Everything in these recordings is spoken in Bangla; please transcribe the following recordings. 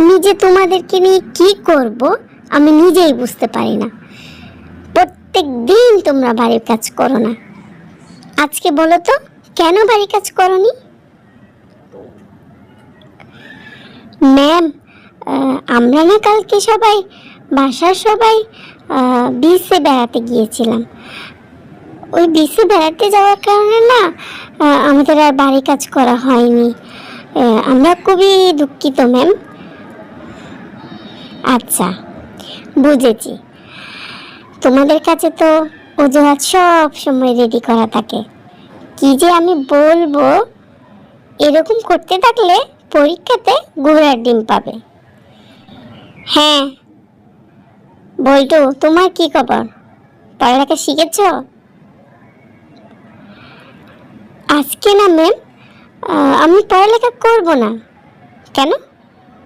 আমি যে তোমাদেরকে নিয়ে কি করব, আমি নিজেই বুঝতে পারি না। প্রত্যেক দিন তোমরা বাড়ির কাজ করো না। আজকে বলো তো, কেন বাড়ির কাজ করনি? ম্যাম আমরা না কালকে সবাই, বাসার সবাই বিচে বেড়াতে গিয়েছিলাম। ওই বিচে বেড়াতে যাওয়ার কারণে না আমাদের আর বাড়ি কাজ করা হয়নি। আমরা খুবই দুঃখিত ম্যাম আচ্ছা বুঝেছি। তোমাদের কাছে তো অজুহাত সব সময় রেডি করা থাকে। কি যে আমি বলব, এরকম করতে থাকলে পরীক্ষাতে ঘোড়ার ডিম পাবে। হ্যাঁ বলটু তোমার কি খবর? পড়ালেখা শিখেছ? আজকে না ম্যাম আমি পড়ালেখা করব না। কেন?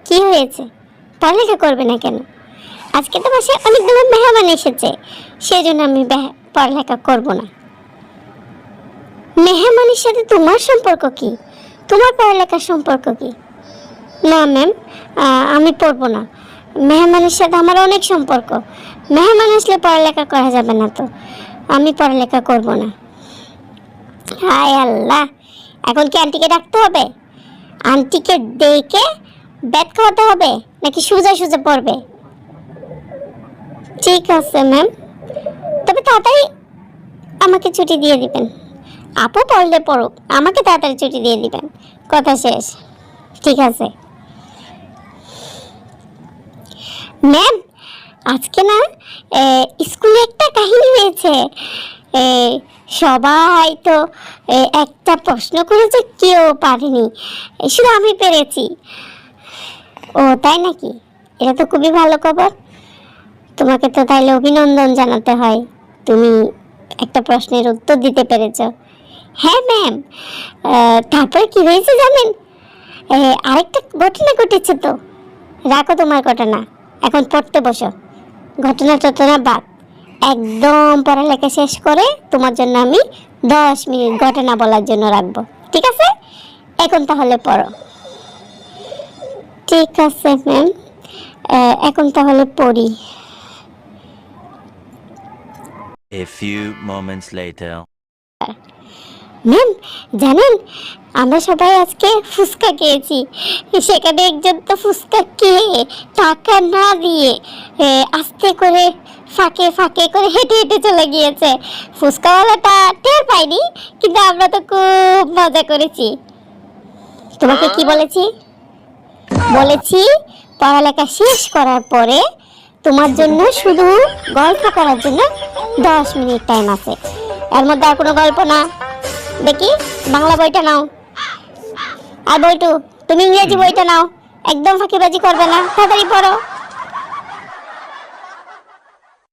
কি হয়েছে? পড়ালেখা করবে না কেন? আজকে তো বাসায় অনেকগুলো মেহমান এসেছে সেই জন্য আমি পড়ালেখা করব না। মেহমানের সাথে তোমার সম্পর্ক কি? তোমার পড়ালেখার সম্পর্ক কি? না ম্যাম আমি পড়ব না। মেহমানের সাথে আমার অনেক সম্পর্ক। মেহমান আসলে পড়ালেখা করা যাবে না তো। আমি পড়ালেখা করব না। হায় আল্লাহ! এখন কি আন্টিকে ডাকতে হবে? আন্টিকে ডেকে ব্যাট খাওয়াতে হবে? নাকি সোজা সোজা পড়বে? ঠিক আছে ম্যাম তবে তাড়াতাড়ি আমাকে ছুটি দিয়ে দিবেন। আপু পড়লে পড়ুক, আমাকে তাড়াতাড়ি ছুটি দিয়ে দিবেন। কথা শেষ। ঠিক আছে। ম্যাম আজকে না স্কুলে একটা কাহিনী হয়েছে। সবাই তো একটা প্রশ্ন করেছে, কেউ পারেনি। শুধু আমি পেরেছি। ও, তাই নাকি? এটা তো খুবই ভালো খবর। তোমাকে তো তাইলে অভিনন্দন জানাতে হয়। তুমি একটা প্রশ্নের উত্তর দিতে পেরেছ। হ্যাঁ ম্যাম তারপরে কি হয়েছে জানেন? আরেকটা ঘটনা ঘটেছে তো। রাখো তোমার ঘটনা এখন পড়তে বসো। ঘটনা টটনা বাদ। একদম পড়ালেখা শেষ করে তোমার জন্য আমি দশ মিনিট ঘটনা বলার জন্য রাখব। ঠিক আছে? এখন তাহলে পড়ো। ঠিক আছে ম্যাম এখন তাহলে পড়ি। A few moments later. Ma'am জানেন আমরা সবাই আজকে ফুচকা খেয়েছি। সেখানে একজন তো ফুচকা খেয়ে টাকা না দিয়ে এ, আস্তে করে ফাঁকে ফাঁকে করে হেঁটে হেঁটে চলে গিয়েছে। ফুচকাওয়ালাটা টের পাইনি কিন্তু আমরা তো খুব মজা করেছি। তোমাকে কি বলেছি? বলেছি, পড়ালেখা শেষ করার পরে তোমার জন্য শুধু গল্প করার জন্য দশ মিনিট টাইম আছে। এর মধ্যে আর কোনো গল্প না। দেখি, বাংলা বইটা নাও। আর বইটু তুমি ইংরেজি বইটা নাও। একদম ফাঁকিবাজি করবে না। তাড়াতাড়ি পড়ো।